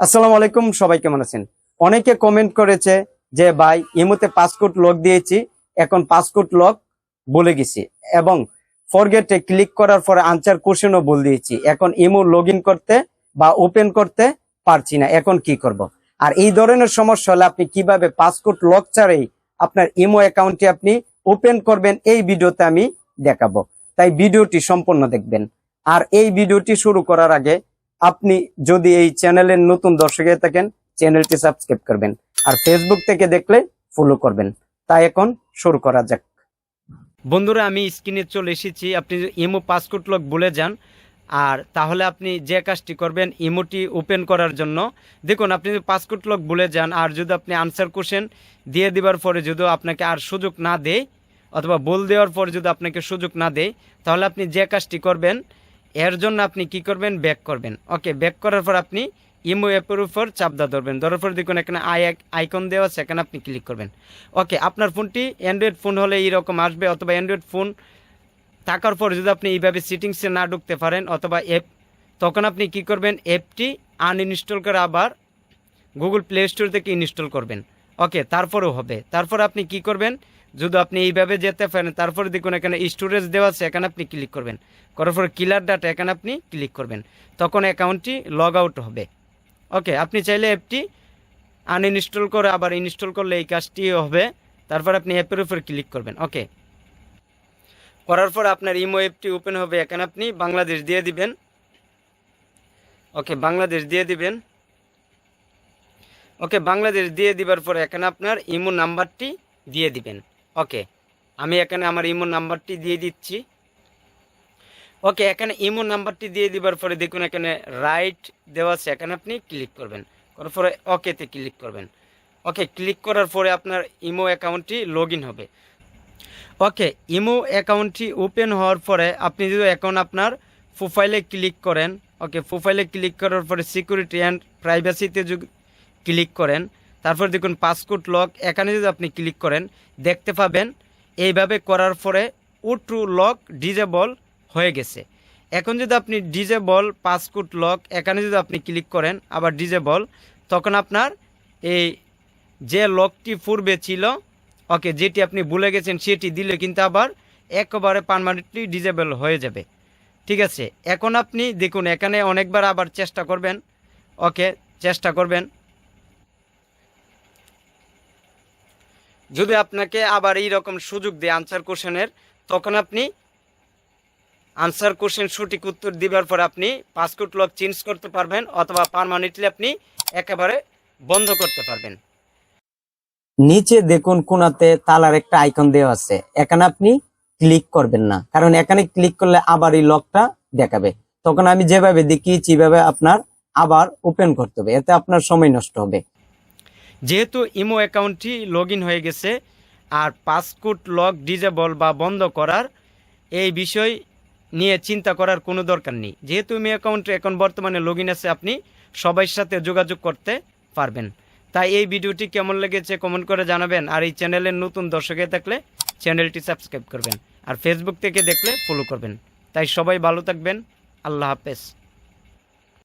আসসালামু আলাইকুম, সবাই কেমন আছেন? অনেকে কমেন্ট করেছে যে, ভাই, ইমোতে পাসপোর্ট লক দিয়েছি, এখন পাসপোর্ট লক বলে গেছি। এবং ফরগেটে ক্লিক করার পরে আনসার কোশ্চেনও বলে দিয়েছি। এখন ইমো লগ করতে বা ওপেন করতে পারছি না, এখন কি করব। আর এই ধরনের সমস্যা হলে আপনি কীভাবে পাসপোর্ট লক ছাড়াই আপনার ইমো অ্যাকাউন্টটি আপনি ওপেন করবেন, এই ভিডিওতে আমি দেখাবো। তাই ভিডিওটি সম্পূর্ণ দেখবেন। আর এই ভিডিওটি শুরু করার আগে আপনি যদি এই চ্যানেলের নতুন দর্শক হয়ে থাকেন, চ্যানেলটি সাবস্ক্রাইব করবেন আর ফেসবুক থেকে দেখলে ফলো করবেন। তাই এখন শুরু করা যাক। বন্ধুরা, আমি স্ক্রিনে চলে এসেছি। আপনি ইমো পাসপোর্ট লক বলে যান। আর তাহলে আপনি যে কাজটি করবেন, ইমোটি ওপেন করার জন্য। দেখুন, আপনি যদি পাসপোর্ট লক বলে যান আর যদি আপনি আনসার কোশ্চেন দিয়ে দেওয়ার পরে যদি আপনাকে আর সুযোগ না দেয়, অথবা বল দেওয়ার পরে যদি আপনাকে সুযোগ না দেয়, তাহলে আপনি যে কাজটি করবেন এর জন্য আপনি কি করবেন? ব্যাক করবেন। ওকে ব্যাক করার পর আপনি ইমো অ্যাপের উপর চাপদা ধরবেন। ধরার পর দেখুন এখানে আই আইকন দেওয়া আছে, এখানে আপনি ক্লিক করবেন। ওকে আপনার ফোনটি অ্যান্ড্রয়েড ফোন হলে এইরকম আসবে, অথবা অ্যান্ড্রয়েড ফোন থাকার পর যদি আপনি এইভাবে সিটিংসে না ঢুকতে পারেন, অথবা অ্যাপ তখন আপনি কি করবেন? অ্যাপটি আনইনস্টল করে আবার গুগল প্লে স্টোর থেকে ইনস্টল করবেন। ওকে, তারপরেও হবে। তারপর আপনি কি করবেন? যদি আপনি এইভাবে যেতে পারেন, তারপরে দেখুন এখানে স্টোরেজ দেওয়া আছে, এখানে আপনি ক্লিক করবেন। করার পর কিলার ডাটা এখানে আপনি ক্লিক করবেন। তখন অ্যাকাউন্টটি লগ আউট হবে। ওকে, আপনি চাইলে অ্যাপটি আনইনস্টল করে আবার ইনস্টল করলে এই কাজটি হবে। তারপর আপনি অ্যাপের উপর ক্লিক করবেন। ওকে। করার পর আপনার ইমো অ্যাপটি ওপেন হবে। এখানে আপনি বাংলাদেশ দিয়ে দিবেন। ওকে, বাংলাদেশ দিয়ে দিবেন। ওকে, বাংলাদেশ দিয়ে দিবার পরে এখানে আপনার ইমো নাম্বারটি দিয়ে দিবেন। ওকে, আমি এখানে আমার ইমো নাম্বারটি দিয়ে দিচ্ছি। ওকে, এখানে ইমো নাম্বারটি দিয়ে দিবার পরে দেখুন এখানে রাইট দেওয়া আছে, এখানে আপনি ক্লিক করবেন। করার পরে ওকেতে ক্লিক করবেন। ওকে ক্লিক করার পরে আপনার ইমো অ্যাকাউন্টটি লগ হবে। ওকে, ইমো অ্যাকাউন্টটি ওপেন হওয়ার পরে আপনি যদি এখন আপনার প্রোফাইলে ক্লিক করেন, ওকে প্রোফাইলে ক্লিক করার পরে সিকিউরিটি অ্যান্ড প্রাইভেসিতে ক্লিক করেন। তারপর দেখুন পাসপোর্ট লক, এখানে যদি আপনি ক্লিক করেন, দেখতে পাবেন এইভাবে করার পরে উট্রু লক ডিজেবল হয়ে গেছে। এখন যদি আপনি ডিজেবল পাসপোর্ট লক, এখানে যদি আপনি ক্লিক করেন, আবার ডিজেবল, তখন আপনার এই যে লকটি পূর্বে ছিল, ওকে, যেটি আপনি ভুলে গেছেন, সেটি দিলে কিন্তু আবার একেবারে পারমানেন্টলি ডিজেবল হয়ে যাবে। ঠিক আছে? এখন আপনি দেখুন, এখানে অনেকবার আবার চেষ্টা করবেন। ওকে, চেষ্টা করবেন। যদি আপনাকে আবার এই রকম সুযোগ দেয় আনসার কোশ্চেনের তখন আপনি আনসার কোশ্চেন সঠিক উত্তর দিবার পর আপনি পাসপোর্ট লক চেঞ্জ করতে পারবেন অথবা পারমানেন্টলি আপনি একেবারে বন্ধ করতে পারবেন। নিচে দেখুন কোনাতে তালার একটা আইকন দেওয়া আছে। এখানে আপনি ক্লিক করবেন না। কারণ এখানে ক্লিক করলে আবার এই লকটা দেখাবে। তখন আমি যেভাবে দেখিয়েছি এইভাবে আপনার আবার ওপেন করতে হবে। এতে আপনার সময় নষ্ট হবে। যেহেতু ইমো অ্যাকাউন্টটি লগ হয়ে গেছে আর পাসপোর্ট লক ডিজেবল বা বন্ধ করার এই বিষয় নিয়ে চিন্তা করার কোনো দরকার নেই। যেহেতু ইমো অ্যাকাউন্টে এখন বর্তমানে লগ আছে, আপনি সবার সাথে যোগাযোগ করতে পারবেন। তাই এই ভিডিওটি কেমন লেগেছে কমেন্ট করে জানাবেন আর এই চ্যানেলের নতুন দর্শকে থাকলে চ্যানেলটি সাবস্ক্রাইব করবেন আর ফেসবুক থেকে দেখলে ফলো করবেন। তাই সবাই ভালো থাকবেন। আল্লাহ হাফেজ।